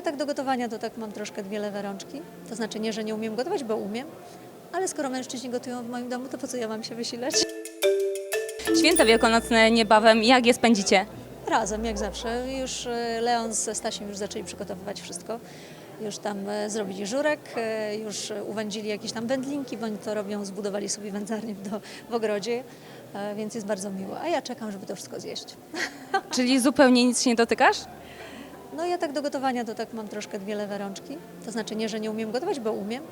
ja tak do gotowania to tak mam troszkę dwie lewe rączki. To znaczy nie, że nie umiem gotować, bo umiem. Ale skoro mężczyźni gotują w moim domu, to po co ja mam się wysilać? Święta wielkanocne niebawem, jak je spędzicie? Razem, jak zawsze. Już e, Leon ze Stasiem już zaczęli przygotowywać wszystko. Już tam e, zrobili żurek, e, już uwędzili jakieś tam wędlinki, bo oni to robią, zbudowali sobie wędzarnię w, do, w ogrodzie, więc jest bardzo miło. A ja czekam, żeby to wszystko zjeść. Czyli zupełnie nic się nie dotykasz? No ja tak do gotowania to tak mam troszkę dwie lewe rączki. To znaczy nie, że nie umiem gotować, bo umiem.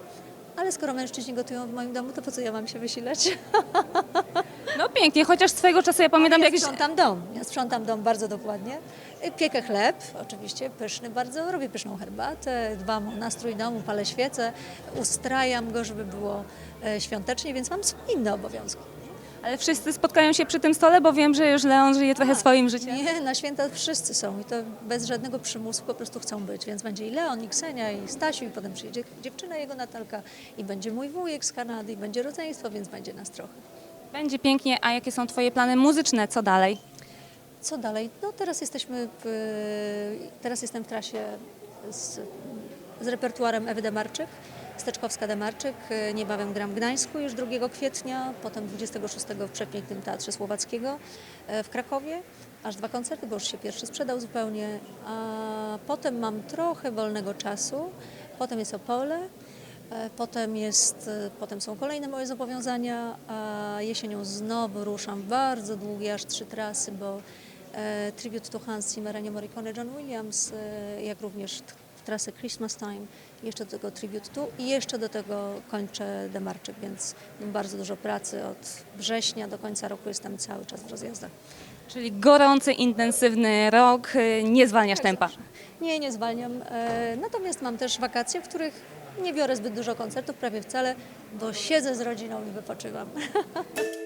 Ale skoro mężczyźni gotują w moim domu, to po co ja mam się wysilać? No pięknie, chociaż swego czasu ja pamiętam ja jakieś... sprzątam dom. Ja sprzątam dom bardzo dokładnie. Y, Piekę chleb, oczywiście pyszny bardzo, robię pyszną herbatę, dbam o nastrój domu, palę świece, ustrajam go, żeby było e, świątecznie, więc mam inne obowiązki. Ale wszyscy spotkają się przy tym stole, bo wiem, że już Leon żyje trochę swoim życiem. Nie, na święta wszyscy są i to bez żadnego przymusu po prostu chcą być, więc będzie i Leon, i Ksenia, i Stasiu, i potem przyjedzie dziewczyna jego Natalka, i będzie mój wujek z Kanady, i będzie rodzeństwo, więc będzie nas trochę. Będzie pięknie, a jakie są Twoje plany muzyczne? Co dalej? Co dalej? No teraz jesteśmy, w, teraz jestem w trasie z, z repertuarem Ewy Demarczyk, Steczkowska Demarczyk. Niebawem gram w Gdańsku już 2 kwietnia, potem 26 w Przepięknym Teatrze Słowackiego e, w Krakowie. Aż dwa koncerty, bo już się pierwszy sprzedał zupełnie. A potem mam trochę wolnego czasu. Potem jest Opole. E, Potem, jest, e, potem są kolejne moje zobowiązania, a jesienią znowu ruszam bardzo długie, aż trzy trasy, bo e, tribute to Hans Zimmer, Ennio Morricone, John Williams, e, jak również trasę Christmas Time, jeszcze do tego tribute tu i jeszcze do tego kończę Demarczyk, więc mam bardzo dużo pracy od września do końca roku jestem cały czas w rozjazdach. Czyli gorący, intensywny rok, y, nie zwalniasz tempa. Nie, nie zwalniam. E, Natomiast mam też wakacje, w których nie biorę zbyt dużo koncertów, prawie wcale, bo siedzę z rodziną i wypoczywam.